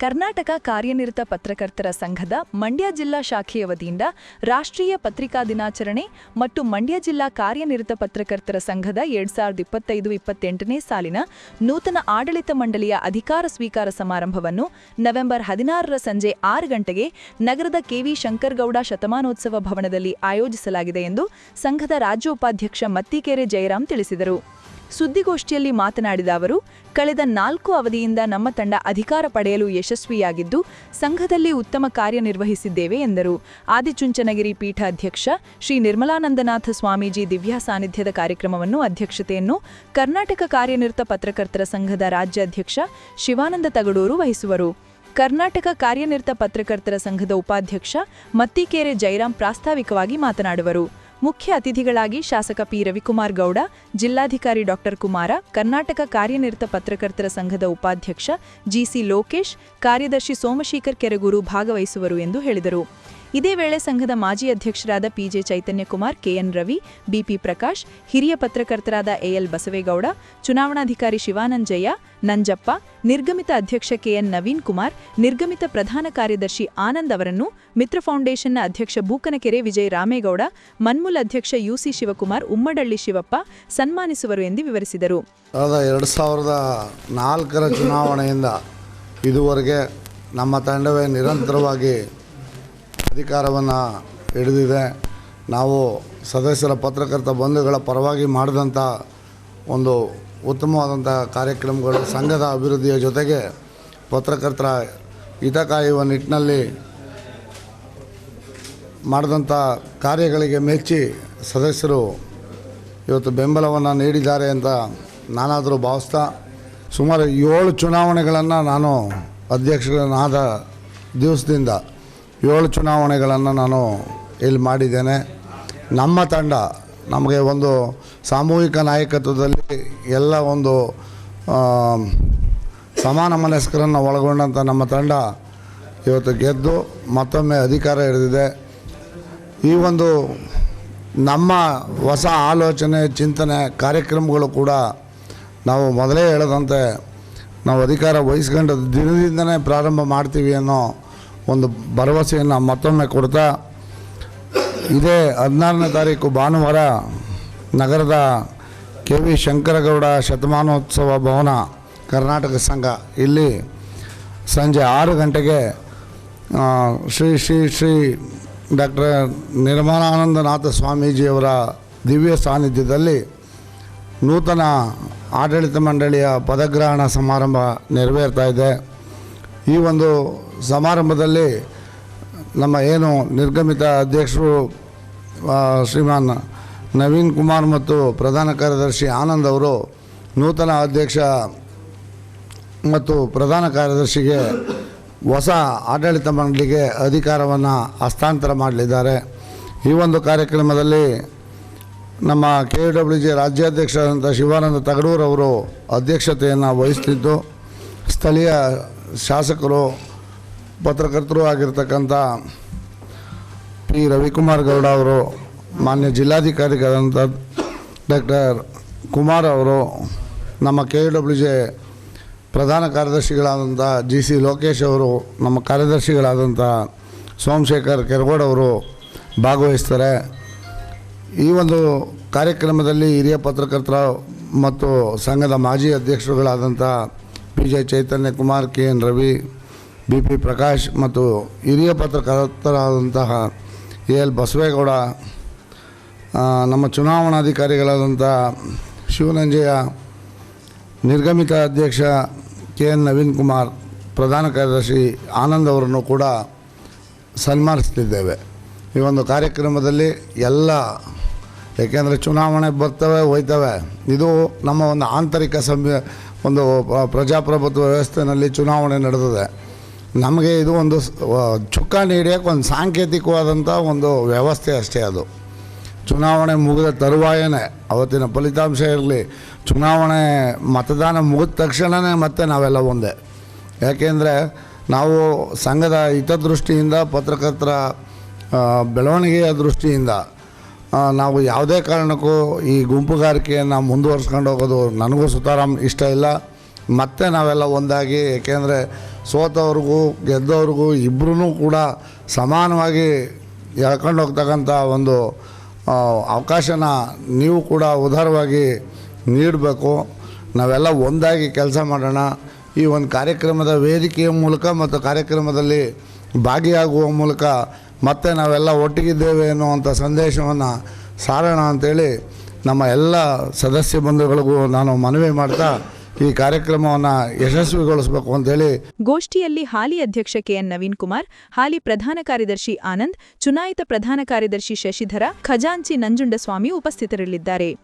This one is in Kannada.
ಕರ್ನಾಟಕ ಕಾರ್ಯನಿರತ ಪತ್ರಕರ್ತರ ಸಂಘದ ಮಂಡ್ಯ ಜಿಲ್ಲಾ ಶಾಖೆಯ ವತಿಯಿಂದ ರಾಷ್ಟ್ರೀಯ ಪತ್ರಿಕಾ ದಿನಾಚರಣೆ ಮತ್ತು ಮಂಡ್ಯ ಜಿಲ್ಲಾ ಕಾರ್ಯನಿರತ ಪತ್ರಕರ್ತರ ಸಂಘದ ಎರಡ್ ಸಾವಿರದ ಇಪ್ಪತ್ತೈದು ಇಪ್ಪತ್ತೆಂಟನೇ ಸಾಲಿನ ನೂತನ ಆಡಳಿತ ಮಂಡಳಿಯ ಅಧಿಕಾರ ಸ್ವೀಕಾರ ಸಮಾರಂಭವನ್ನು ನವೆಂಬರ್ ಹದಿನಾರರ ಸಂಜೆ ಆರು ಗಂಟೆಗೆ ನಗರದ ಕೆವಿ ಶಂಕರ್ಗೌಡ ಶತಮಾನೋತ್ಸವ ಭವನದಲ್ಲಿ ಆಯೋಜಿಸಲಾಗಿದೆ ಎಂದು ಸಂಘದ ರಾಜ್ಯ ಉಪಾಧ್ಯಕ್ಷ ಮತ್ತಿಕೆರೆ ಜಯರಾಮ್ ತಿಳಿಸಿದರು. ಸುದ್ದಿಗೋಷ್ಠಿಯಲ್ಲಿ ಮಾತನಾಡಿದ ಅವರು, ಕಳೆದ ನಾಲ್ಕು ಅವಧಿಯಿಂದ ನಮ್ಮ ತಂಡ ಅಧಿಕಾರ ಪಡೆಯಲು ಯಶಸ್ವಿಯಾಗಿದ್ದು, ಸಂಘದಲ್ಲಿ ಉತ್ತಮ ಕಾರ್ಯನಿರ್ವಹಿಸಿದ್ದೇವೆ ಎಂದರು. ಆದಿಚುಂಚನಗಿರಿ ಪೀಠ ಅಧ್ಯಕ್ಷ ಶ್ರೀ ನಿರ್ಮಲಾನಂದನಾಥ ಸ್ವಾಮೀಜಿ ದಿವ್ಯಾ ಸಾನ್ನಿಧ್ಯದ ಕಾರ್ಯಕ್ರಮವನ್ನು ಅಧ್ಯಕ್ಷತೆಯನ್ನು ಕರ್ನಾಟಕ ಕಾರ್ಯನಿರತ ಪತ್ರಕರ್ತರ ಸಂಘದ ರಾಜ್ಯಾಧ್ಯಕ್ಷ ಶಿವಾನಂದ ತಗಡೂರು ವಹಿಸುವರು. ಕರ್ನಾಟಕ ಕಾರ್ಯನಿರತ ಪತ್ರಕರ್ತರ ಸಂಘದ ಉಪಾಧ್ಯಕ್ಷ ಮತ್ತಿಕೇರೆ ಜೈರಾಮ್ ಪ್ರಾಸ್ತಾವಿಕವಾಗಿ ಮಾತನಾಡುವರು. ಮುಖ್ಯ ಅತಿಥಿಗಳಾಗಿ ಶಾಸಕ ಪಿ. ರವಿಕುಮಾರ್ ಗೌಡ, ಜಿಲ್ಲಾಧಿಕಾರಿ ಡಾಕ್ಟರ್ ಕುಮಾರ, ಕರ್ನಾಟಕ ಕಾರ್ಯನಿರತ ಪತ್ರಕರ್ತರ ಸಂಘದ ಉಪಾಧ್ಯಕ್ಷ ಜಿಸಿ ಲೋಕೇಶ್, ಕಾರ್ಯದರ್ಶಿ ಸೋಮಶೇಖರ್ ಕೆರಗೂರು ಭಾಗವಹಿಸುವರು ಎಂದು ಹೇಳಿದರು. ಇದೇ ವೇಳೆ ಸಂಘದ ಮಾಜಿ ಅಧ್ಯಕ್ಷರಾದ PJ Chaitanyakumar KN Ravi BP Prakash, ಹಿರಿಯ ಪತ್ರಕರ್ತರಾದ ಎಎಲ್ ಬಸವೇಗೌಡ, ಚುನಾವಣಾಧಿಕಾರಿ ಶಿವಾನಂಜಯ್ಯ, ನಂಜಪ್ಪ, ನಿರ್ಗಮಿತ ಅಧ್ಯಕ್ಷ ಕೆಎನ್ ನವೀನ್ ಕುಮಾರ್, ನಿರ್ಗಮಿತ ಪ್ರಧಾನ ಕಾರ್ಯದರ್ಶಿ ಆನಂದ್ ಅವರನ್ನು ಮಿತ್ರ ಫೌಂಡೇಶನ್ನ ಅಧ್ಯಕ್ಷ ಬೂಕನಕೆರೆ ವಿಜಯ ರಾಮೇಗೌಡ, ಮನ್ಮೂಲ್ ಅಧ್ಯಕ್ಷ ಯುಸಿ ಶಿವಕುಮಾರ್, ಉಮ್ಮಡಳ್ಳಿ ಶಿವಪ್ಪ ಸನ್ಮಾನಿಸುವರು ಎಂದು ವಿವರಿಸಿದರು. ಎರಡು ಸಾವಿರದ ಚುನಾವಣೆಯಿಂದ ಇದುವರೆಗೆ ನಮ್ಮ ತಂಡವೇ ನಿರಂತರವಾಗಿ ಅಧಿಕಾರವನ್ನು ಹಿಡಿದಿದೆ. ನಾವು ಸದಸ್ಯರ ಪತ್ರಕರ್ತ ಬಂಧುಗಳ ಪರವಾಗಿ ಮಾಡಿದಂಥ ಒಂದು ಉತ್ತಮವಾದಂಥ ಕಾರ್ಯಕ್ರಮಗಳು ಸಂಘದ ಅಭಿವೃದ್ಧಿಯ ಜೊತೆಗೆ ಪತ್ರಕರ್ತರ ಹಿತ ಕಾಯುವ ನಿಟ್ಟಿನಲ್ಲಿ ಮಾಡಿದಂಥ ಕಾರ್ಯಗಳಿಗೆ ಮೆಚ್ಚಿ ಸದಸ್ಯರು ಇವತ್ತು ಬೆಂಬಲವನ್ನು ನೀಡಿದ್ದಾರೆ ಅಂತ ನಾನಾದರೂ ಭಾವಿಸ್ತಾ ಸುಮಾರು ಏಳು ಚುನಾವಣೆಗಳನ್ನು ನಾನು ಅಧ್ಯಕ್ಷನಾದ ದಿವಸದಿಂದ ಏಳು ಚುನಾವಣೆಗಳನ್ನು ನಾನು ಇಲ್ಲಿ ಮಾಡಿದ್ದೇನೆ. ನಮ್ಮ ತಂಡ, ನಮಗೆ ಒಂದು ಸಾಮೂಹಿಕ ನಾಯಕತ್ವದಲ್ಲಿ ಎಲ್ಲ ಒಂದು ಸಮಾನ ಮನಸ್ಕರನ್ನು ಒಳಗೊಂಡಂಥ ನಮ್ಮ ತಂಡ ಇವತ್ತು ಗೆದ್ದು ಮತ್ತೊಮ್ಮೆ ಅಧಿಕಾರ ಹಿಡಿದಿದೆ. ಈ ಒಂದು ನಮ್ಮ ಹೊಸ ಆಲೋಚನೆ, ಚಿಂತನೆ, ಕಾರ್ಯಕ್ರಮಗಳು ಕೂಡ ನಾವು ಮೊದಲೇ ಹೇಳದಂತೆ ನಾವು ಅಧಿಕಾರ ವಹಿಸ್ಕೊಂಡು ದಿನದಿಂದನೇ ಪ್ರಾರಂಭ ಮಾಡ್ತೀವಿ ಅನ್ನೋ ಒಂದು ಭರವಸೆಯನ್ನು ಮತ್ತೊಮ್ಮೆ ಕೊಡ್ತಾ, ಇದೇ ಹದಿನಾರನೇ ತಾರೀಕು ಭಾನುವಾರ ನಗರದ ಕೆ ವಿ ಶಂಕರಗೌಡ ಶತಮಾನೋತ್ಸವ ಭವನ ಕರ್ನಾಟಕ ಸಂಘ. ಇಲ್ಲಿ ಸಂಜೆ ಆರು ಗಂಟೆಗೆ ಶ್ರೀ ಶ್ರೀ ಶ್ರೀ ಡಾಕ್ಟರ್ ನಿರ್ಮಲಾನಂದನಾಥ ಸ್ವಾಮೀಜಿಯವರ ದಿವ್ಯ ಸಾನ್ನಿಧ್ಯದಲ್ಲಿ ನೂತನ ಆಡಳಿತ ಮಂಡಳಿಯ ಪದಗ್ರಹಣ ಸಮಾರಂಭ ನೆರವೇರ್ತಾ ಇದೆ. ಈ ಒಂದು ಸಮಾರಂಭದಲ್ಲಿ ನಮ್ಮ ಏನು ನಿರ್ಗಮಿತ ಅಧ್ಯಕ್ಷರು ಶ್ರೀಮಾನ್ ನವೀನ್ ಕುಮಾರ್ ಮತ್ತು ಪ್ರಧಾನ ಕಾರ್ಯದರ್ಶಿ ಆನಂದ್ ಅವರು ನೂತನ ಅಧ್ಯಕ್ಷ ಮತ್ತು ಪ್ರಧಾನ ಕಾರ್ಯದರ್ಶಿಗೆ ಹೊಸ ಆಡಳಿತ ಮಂಡಳಿಗೆ ಅಧಿಕಾರವನ್ನು ಹಸ್ತಾಂತರ ಮಾಡಲಿದ್ದಾರೆ. ಈ ಒಂದು ಕಾರ್ಯಕ್ರಮದಲ್ಲಿ ನಮ್ಮ ಕೆ ಡಬ್ಲ್ಯೂ ಜಿ ರಾಜ್ಯಾಧ್ಯಕ್ಷರಾದಂಥ ಶಿವಾನಂದ ತಗಡೂರವರು ಅಧ್ಯಕ್ಷತೆಯನ್ನು ವಹಿಸ್ತಿದ್ದು. ಸ್ಥಳೀಯ ಶಾಸಕರು, ಪತ್ರಕರ್ತರು ಆಗಿರ್ತಕ್ಕಂಥ ಪಿ. ರವಿಕುಮಾರ್ ಗೌಡ ಅವರು, ಮಾನ್ಯ ಜಿಲ್ಲಾಧಿಕಾರಿಗಳಾದಂಥ ಡಾಕ್ಟರ್ ಕುಮಾರ್ ಅವರು, ನಮ್ಮ ಕೆ ಡಬ್ಲ್ಯೂ ಜೆ ಪ್ರಧಾನ ಕಾರ್ಯದರ್ಶಿಗಳಾದಂಥ ಜಿ ಸಿ ಲೋಕೇಶ್ ಅವರು, ನಮ್ಮ ಕಾರ್ಯದರ್ಶಿಗಳಾದಂಥ ಸೋಮಶೇಖರ್ ಕೆರಗೋಡ್ ಅವರು ಭಾಗವಹಿಸ್ತಾರೆ. ಈ ಒಂದು ಕಾರ್ಯಕ್ರಮದಲ್ಲಿ ಹಿರಿಯ ಪತ್ರಕರ್ತರ ಮತ್ತು ಸಂಘದ ಮಾಜಿ ಅಧ್ಯಕ್ಷರುಗಳಾದಂಥ P J Chaitanya Kumar, K N Ravi, B P Prakash ಮತ್ತು ಹಿರಿಯ ಪತ್ರಕರ್ತರಾದಂತಹ ಎ ಎಲ್ ಬಸವೇಗೌಡ ನಮ್ಮ ಚುನಾವಣಾಧಿಕಾರಿಗಳಾದಂಥ ಶಿವನಂಜಯ ನಿರ್ಗಮಿತ ಅಧ್ಯಕ್ಷ ಕೆ ಎನ್ ನವೀನ್ ಕುಮಾರ್, ಪ್ರಧಾನ ಕಾರ್ಯದರ್ಶಿ ಆನಂದ್ ಅವರನ್ನು ಕೂಡ ಸನ್ಮಾನಿಸ್ತಿದ್ದೇವೆ. ಈ ಒಂದು ಕಾರ್ಯಕ್ರಮದಲ್ಲಿ ಎಲ್ಲ ಏಕೆಂದರೆ ಚುನಾವಣೆ ಬರ್ತವೆ, ಹೋಯ್ತವೆ. ಇದು ನಮ್ಮ ಒಂದು ಆಂತರಿಕ ಸಂವಿ, ಒಂದು ಪ್ರಜಾಪ್ರಭುತ್ವ ವ್ಯವಸ್ಥೆಯಲ್ಲಿ ಚುನಾವಣೆ ನಡೆದಿದೆ. ನಮಗೆ ಇದು ಒಂದು ಚುಕ್ಕಾಣಿ ಹಿಡಿಯೋಕ್ಕೆ ಒಂದು ಸಾಂಕೇತಿಕವಾದಂಥ ಒಂದು ವ್ಯವಸ್ಥೆ ಅಷ್ಟೇ ಅದು. ಚುನಾವಣೆ ಮುಗಿದ ತರುವಾಯನೇ, ಅವತ್ತಿನ ಫಲಿತಾಂಶ ಇರಲಿ, ಚುನಾವಣೆ ಮತದಾನ ಮುಗಿದ ತಕ್ಷಣವೇ ಮತ್ತೆ ನಾವೆಲ್ಲ ಒಂದೇ. ಯಾಕೆಂದರೆ ನಾವು ಸಂಘದ ಹಿತದೃಷ್ಟಿಯಿಂದ, ಪತ್ರಕರ್ತರ ಬೆಳವಣಿಗೆಯ ದೃಷ್ಟಿಯಿಂದ ನಾವು ಯಾವುದೇ ಕಾರಣಕ್ಕೂ ಈ ಗುಂಪುಗಾರಿಕೆಯನ್ನು ಮುಂದುವರ್ಸ್ಕೊಂಡು ಹೋಗೋದು ನನಗೂ ಸುತಾರಾಮ್ ಇಷ್ಟ ಇಲ್ಲ. ಮತ್ತೆ ನಾವೆಲ್ಲ ಒಂದಾಗಿ, ಏಕೆಂದರೆ ಸೋತವ್ರಿಗೂ, ಗೆದ್ದವ್ರಿಗೂ ಇಬ್ಬರೂ ಕೂಡ ಸಮಾನವಾಗಿ ಎಳ್ಕೊಂಡು ಹೋಗ್ತಕ್ಕಂಥ ಒಂದು ಅವಕಾಶನ ನೀವು ಕೂಡ ಉದಾರವಾಗಿ ನೀಡಬೇಕು. ನಾವೆಲ್ಲ ಒಂದಾಗಿ ಕೆಲಸ ಮಾಡೋಣ. ಈ ಒಂದು ಕಾರ್ಯಕ್ರಮದ ವೇದಿಕೆಯ ಮೂಲಕ ಮತ್ತು ಕಾರ್ಯಕ್ರಮದಲ್ಲಿ ಭಾಗಿಯಾಗುವ ಮೂಲಕ ಮತ್ತೆ ನಾವೆಲ್ಲ ಒಟ್ಟಿಗಿದ್ದೇವೆ ಅನ್ನುವಂಥ ಸಂದೇಶವನ್ನು ಸಾರೋಣ ಅಂತೇಳಿ ನಮ್ಮ ಎಲ್ಲ ಸದಸ್ಯ ಬಂಧುಗಳಿಗೂ ನಾನು ಮನವಿ ಮಾಡ್ತಾ ಈ ಕಾರ್ಯಕ್ರಮವನ್ನು ಯಶಸ್ವಿಗೊಳಿಸಬೇಕು ಅಂತೇಳಿ ಗೋಷ್ಠಿಯಲ್ಲಿ ಹಾಲಿ ಅಧ್ಯಕ್ಷ ಕೆಎನ್ ನವೀನ್ ಕುಮಾರ್, ಹಾಲಿ ಪ್ರಧಾನ ಕಾರ್ಯದರ್ಶಿ ಆನಂದ್, ಚುನಾಯಿತ ಪ್ರಧಾನ ಕಾರ್ಯದರ್ಶಿ ಶಶಿಧರ, ಖಜಾಂಚಿ ನಂಜುಂಡಸ್ವಾಮಿ ಉಪಸ್ಥಿತರಿರಲಿದ್ದಾರೆ